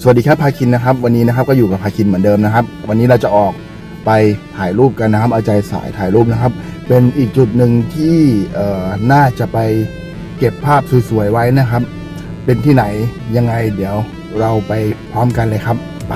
สวัสดีครับพาคินนะครับ วันนี้นะครับก็อยู่กับพาคินเหมือนเดิมนะครับ วันนี้เราจะออกไปถ่ายรูปกันนะครับ เอาใจสายถ่ายรูปนะครับ เป็นอีกจุดหนึ่งที่เอ่อน่าจะไปเก็บภาพสวยๆไว้นะครับ เป็นที่ไหนยังไงเดี๋ยวเราไปพร้อมกันเลยครับไป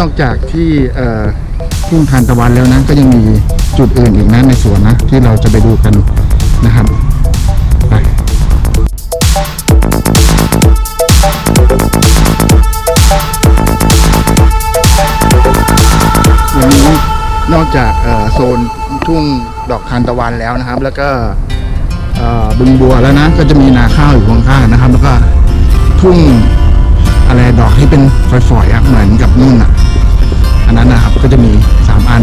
นอกจากที่ทุ่งทานตะวันแล้วนะก็ยังมีจุดอื่นอีกนะในสวนนะ ที่เราจะไปดูกันนะครับไปวันนี้นอกจากโซนทุ่งดอกทานตะวันแล้วนะครับ แล้วก็บึงบัวแล้วนะ ก็จะมีนาข้าวอยู่ข้างๆนะครับ แล้วก็ทุ่งอะไรดอกที่เป็นฝอยๆอะเหมือนกับนุ่นอะ อันนั้นนะครับก็จะมีสามอัน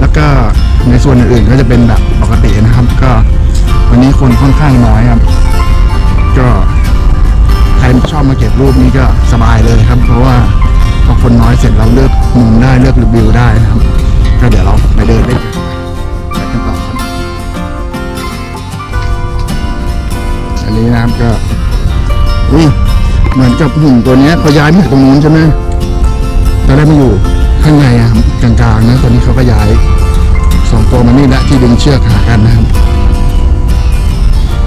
แล้วก็ในส่วนอื่นๆก็จะเป็นแบบปกตินะครับ ก็วันนี้คนค่อนข้างน้อยครับ ก็ใครชอบมาเก็บรูปนี้ก็สบายเลยครับ เพราะว่าพอคนน้อยเสร็จเราเลือกมุมได้เลือกรีวิวได้นะครับ ก็เดี๋ยวเราไปเดินเล่นกันไปกันต่อครับอันนี้นะครับก็อุ้ยเหมือนกับหุ่นตัวนี้เขาย้ายมาจากตรงนู้นใช่ไหมตอนแรกมาอยู่ ข้างในอะครับกลางๆนะตอนนี้เขาก็ย้ายสองตัวมานี่แหละที่ดึงเชือกหากันนะครับ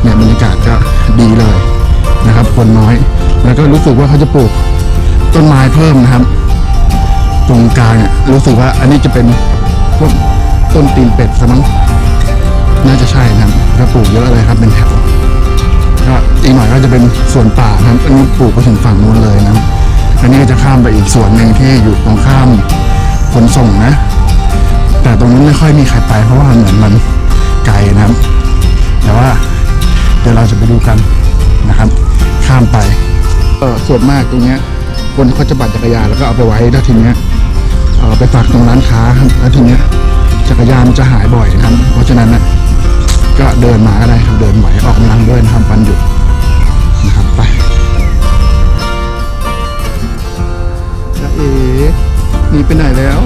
เนี่ยบรรยากาศก็ดีเลยนะครับ คนน้อย แล้วก็รู้สึกว่าเขาจะปลูกต้นไม้เพิ่มนะครับ ตรงกลางอะรู้สึกว่าอันนี้จะเป็นพวกต้นตีนเป็ดซะมั้งน่าจะใช่นะครับก็ปลูกเยอะเลยครับเป็นแถวก็อีกหน่อยก็จะเป็นสวนป่านะครับอันนี้ปลูกไปถึงฝั่งนู้นเลยนะครับามไปอีกส่วนหนึ่งที่อยู่ตรงข้ามขนส่งนะ แต่ตรงนี้ไม่ค่อยมีใครไปเพราะว่าเหมือนมันไกลนะครับ แต่ว่าเดี๋ยวเราจะไปดูกันนะครับ ข้ามไปเออส่วนมากตรงเนี้ยคนเขาจะปั่นจักรยานแล้วก็เอาไปไว้แล้วทีเนี้ยเออไปฝากตรงร้านค้าครับแล้วทีเนี้ยจักรยานมันจะหายบ่อยนะครับ เพราะฉะนั้นนะก็เดินมาก็ได้ครับเดินไหวออกกำลังด้วยนะครับปันหยุดนะครับไป เอ๋หนีไปไหนแล้ว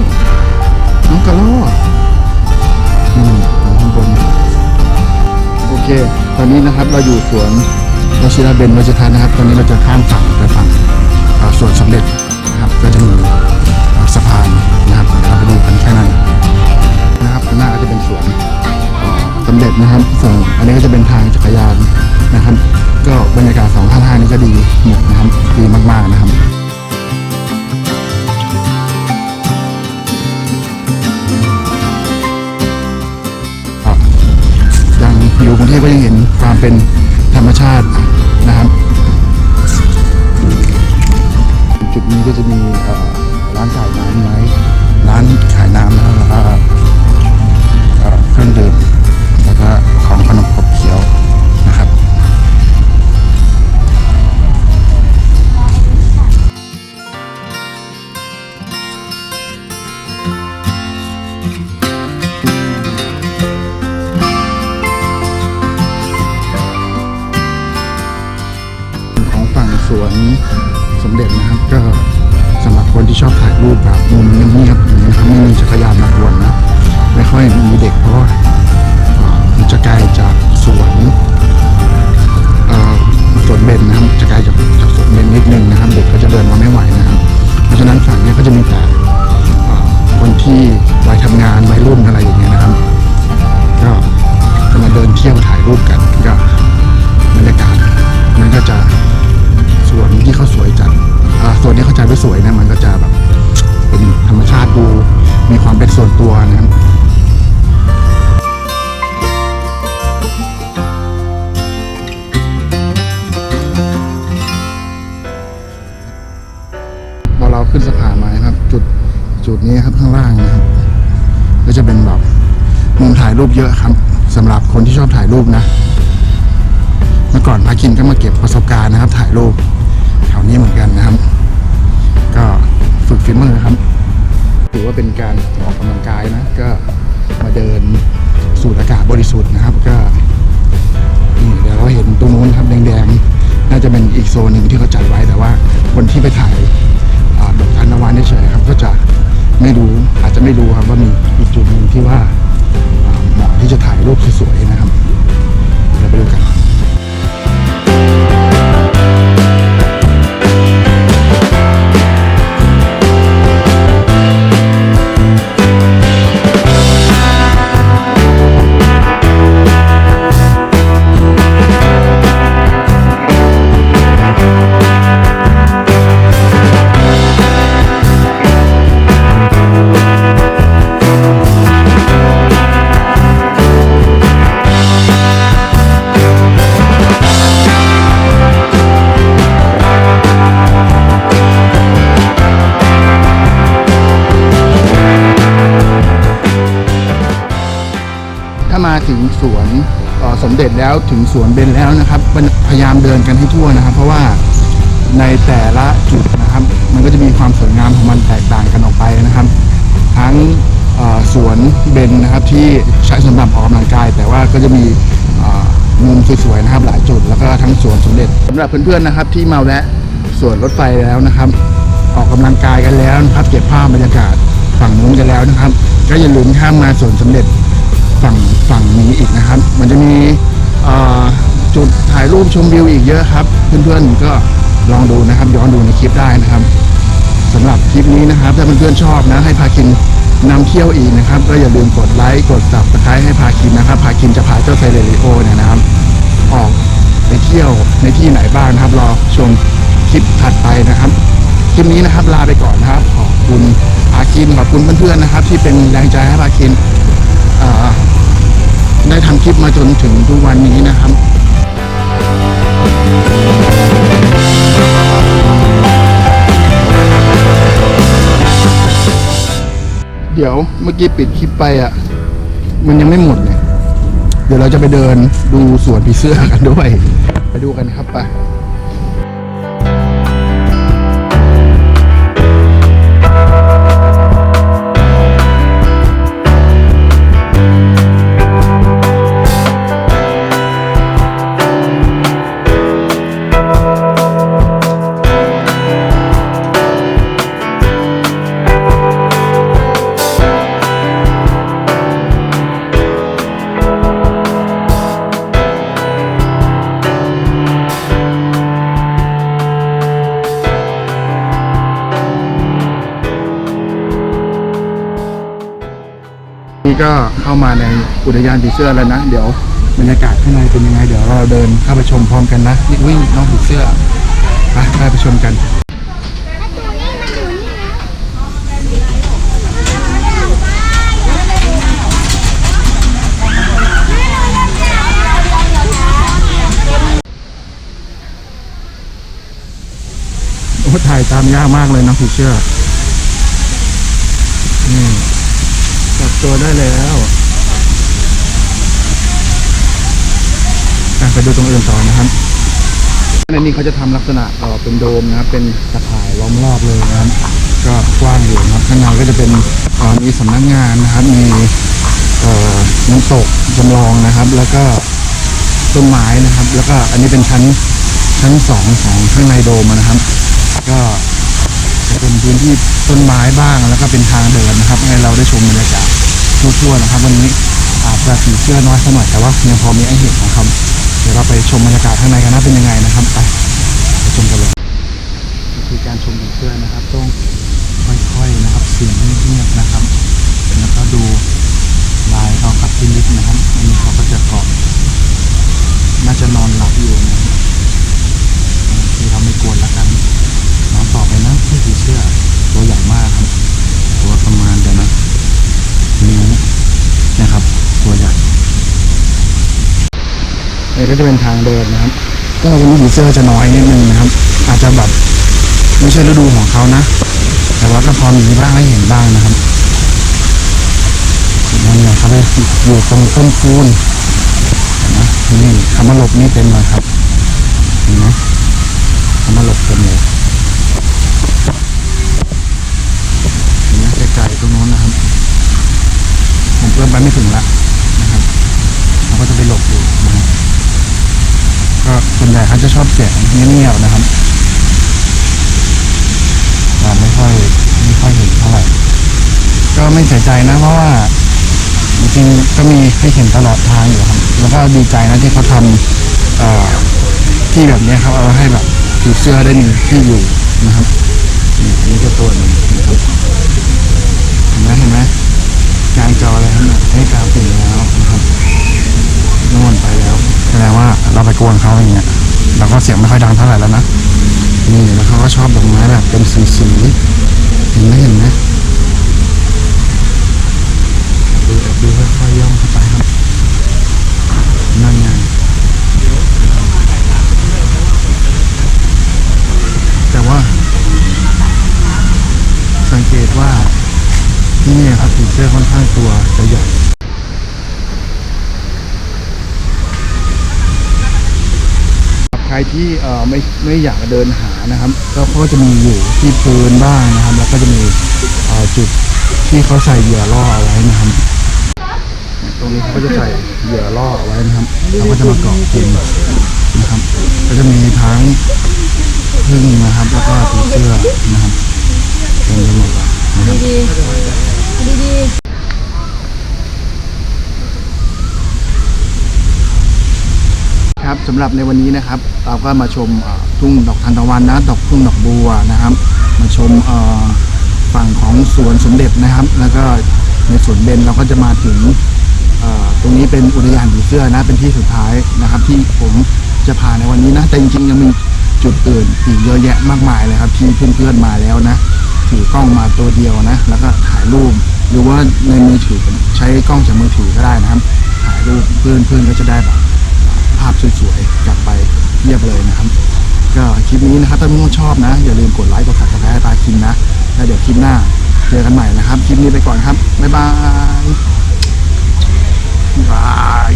น้องกระรอกอืมข้างบนโอเค ตอนนี้นะครับเราอยู่สวนวชิระเบนวัชทานนะครับ ตอนนี้เราจะข้ามฝั่งไปฝั่งสวนสมเด็จนะครับก็จะมีสะพานนะครับเราไปดูกันแค่นั้นนะครับข้างหน้าก็จะเป็นสวนสมเด็จนะครับส่วนอันนี้ก็จะเป็นทางจักรยานนะครับ ก็บรรยากาศสองข้างทางนี้ก็ดีหมดนะครับดีมากๆนะครับ อยู่กรุงเทพก็ยังเห็นความเป็นธรรมชาตินะครับ จุดนี้ก็จะมีร้านขายน้ำไว้ร้านขายน้ำนะครับเครื่องดื่ม เยอะครับสำหรับคนที่ชอบถ่ายรูปนะ เมื่อก่อนพาคินก็มาเก็บประสบการณ์นะครับ ถ่ายรูปแถวนี้เหมือนกันนะครับ ก็ฝึกฝีมือครับ ถือว่าเป็นการออกกำลังกายนะ ก็มาเดินสูดอากาศบริสุทธิ์นะครับ ก็นี่เดี๋ยวเราเห็นตรงนู้นครับแดงๆ น่าจะเป็นอีกโซนหนึ่งที่เขาจัดไว้แต่ว่าคนที่ไปถ่ายดอกทานตะวันเฉยครับ ก็จะไม่รู้อาจจะไม่รู้ครับว่ามีอีกจุดหนึ่งที่ว่า รูปสวยๆนะครับามาถึงสวนสมเด็จแล้วถึงสวนเบนแล้วนะครับ พยายามเดินกันให้ทั่วนะครับ เพราะว่าในแต่ละจุดนะครับ มันก็จะมีความสวยงามของมันแตกต่างกันออกไปนะครับ ทั้งสวนเบนนะครับที่ใช้สำหรับออกกำลังกาย แต่ว่าก็จะมีมุมสวยๆนะครับหลายจุดแล้วก็ทั้งสวนสมเด็จสำหรับเพื่อนๆนะครับ ที่มาแวะสวนรถไฟแล้วนะครับ ออกกำลังกายกันแล้วนะครับเก็บภาพบรรยากาศฝั่งนู้นกันแล้วนะครับ ก็อย่าลืมข้ามมาสวนสมเด็จ ฝั่งฝั่งนี้อีกนะครับ มันจะมีจุดถ่ายรูปชมวิวอีกเยอะครับ เพื่อนๆก็ลองดูนะครับ ย้อนดูในคลิปได้นะครับสำหรับคลิปนี้นะครับ ถ้าเพื่อนๆชอบนะให้พาคินนำเที่ยวอีกนะครับ ก็อย่าลืมกดไลค์กด subscribe ให้พาคินนะครับพาคินจะพาเจ้าไซเรลิโอเนี่ยนะครับ ออกไปเที่ยวในที่ไหนบ้างนะครับ รอชมคลิปถัดไปนะครับ คลิปนี้นะครับลาไปก่อนนะครับ ขอบคุณพาคินขอบคุณเพื่อนๆนะครับ ที่เป็นแรงใจให้พาคินอ่อ ได้ทำคลิปมาจนถึงทุกวันนี้นะครับเดี๋ยวเมื่อกี้ปิดคลิปไปอะ มันยังไม่หมดเลย เดี๋ยวเราจะไปเดินดูสวนผีเสื้อกันด้วย ไปดูกันครับไป อุทยานผีเสื้อแล้วนะ เดี๋ยวบรรยากาศข้างในเป็นยังไง เดี๋ยวเราเดินเข้าไปชมพร้อมกันนะนี่วิ่งน้องผีเสื้อไปไปไปชมกันโอ้ถ่ายตามยากมากเลยน้องผีเสื้อนี่จับตัวได้แล้วอะ ไปดูตรงอื่นต่อนะครับในนี้เขาจะทำลักษณะเอ่อเป็นโดมนะครับเป็นตะข่ายล้อมรอบเลยนะครับ ก็กว้างอยู่นะครับข้างในก็จะเป็นเอ่อมีสำนักงานนะครับ มีน้ำตกจำลองนะครับ แล้วก็ต้นไม้นะครับ แล้วก็อันนี้เป็นชั้นชั้นสองของข้างในโดมนะครับ ก็จะเป็นพื้นที่ต้นไม้บ้าง แล้วก็เป็นทางเดินนะครับ ให้เราได้ชมบรรยากาศทั่วๆนะครับ วันนี้อาจจะผีเสื้อน้อยสักหน่อยแต่ว่ายังพอมีไอเห็นของเขา ดี๋ยวเราไปชมบรรยากาศข้างในกันนะเป็นยังไงนะครับไปไปชมกันเลยคือการชมผีเสื้อนะครับ ต้องค่อยๆนะครับเสียงเงียบๆนะครับแล้วก็ดูลายเขากับพินิจนะครับอันนี้เขาก็จะเกาะน่าจะนอนหลับอยู่นะครับที่เราไม่กวนแล้วกัน นอนต่อไปนะนี่ผีเสื้อตัวใหญ่มากครับ ตัวประมาณเดี๋ยวนะนิ้วนะครับ ตัวใหญ่นี่ ก็จะเป็นทางเดินนะครับ ก็วันนี้ผีเสื้อจะน้อยนิดนึงนะครับ อาจจะแบบไม่ใช่ฤดูของเขานะ แต่ว่าก็พอมีบ้างให้เห็นบ้างนะครับนั่นไงครับอยู่ตรงต้นคูนนะนี่คำว่าหลบนี่เต็มเลยครับเห็นไหมคำว่าหลบเต็มเลย เห็นไหมไกลๆตรงโน้นนะครับ ผมเอื้อมไปไม่ถึงละนะครับเราก็จะไปหลบอยู่นะครับก็ส่วนใหญ่ เขาจะชอบเสียงเงียบๆนะครับเราไม่ค่อยไม่ค่อยเห็นเท่าไหร่ ก็ไม่เสียใจนะเพราะว่าจริงๆก็มีให้เห็นตลอดทางอยู่ครับแล้วก็ดีใจนะที่เขาทำที่แบบนี้ครับเอาให้แบบผีเสื้อได้มีที่อยู่นะครับนี่อันนี้ก็ตัวหนึ่งนะครับเห็นไหมเห็นไหมกลางจอเลยครับให้กลางปิดแล้วนะครับน่นไปแล้วแสดงว่าเราไปกวนเขาอย่างเงี้ย เราก็เสียงไม่ค่อยดังเท่าไหร่แล้วนะ นี่แล้วเขาก็ชอบดอกไม้แบบเป็นสีสีเห็นไหมเห็นไหมดูแอบดูค่อยๆย่องเข้าไปครับ นั่นไงแต่ว่า สังเกตว่าที่นี่ครับผีเสื้อค่อนข้างตัวจะใหญ่ ใครที่เอ่อไม่ไม่อยากเดินหานะครับก็เขาก็จะมีอยู่ที่พื้นบ้างนะครับ แล้วก็จะมีเอ่อจุดที่เขาใส่เหยื่อล่อเอาไว้นะครับ ตรงนี้เขาก็จะใส่เหยื่อล่อเอาไว้นะครับเราก็จะมาเกาะกินนะครับก็จะมีทั้งพึ่งนะครับ แล้วก็ผีเสื้อนะครับเต็มไปหมดเลยนะครับ ดีดีดี ครับสำหรับในวันนี้นะครับ เราก็มาชมทุ่งดอกทานตะวันนะ ดอกทุ่งดอกบัวนะครับ มาชมฝั่งของสวนสมเด็จนะครับ แล้วก็ในสวนเบญเราก็จะมาถึงตรงนี้เป็นอุทยานผีเสื้อนะ เป็นที่สุดท้ายนะครับ ที่ผมจะพาในวันนี้นะ แต่จริงๆยังมีจุดอื่นอีกเยอะแยะมากมายเลยครับที่เพื่อนๆมาแล้วนะถือกล้องมาตัวเดียวนะ แล้วก็ถ่ายรูปหรือว่าในมือถือใช้กล้องจากมือถือก็ได้นะครับ ถ่ายรูปเพื่อนๆก็จะได้แบบ ภาพสวยๆกลับไปเรียบเลยนะครับ ก็คลิปนี้นะครับถ้าเพื่อนชอบนะ อย่าลืมกดไลค์กดติดตามให้ตาคินนะแล้วเดี๋ยวคลิปหน้าเจอกันใหม่นะครับ คลิปนี้ไปก่อนครับบ๊ายบายบาย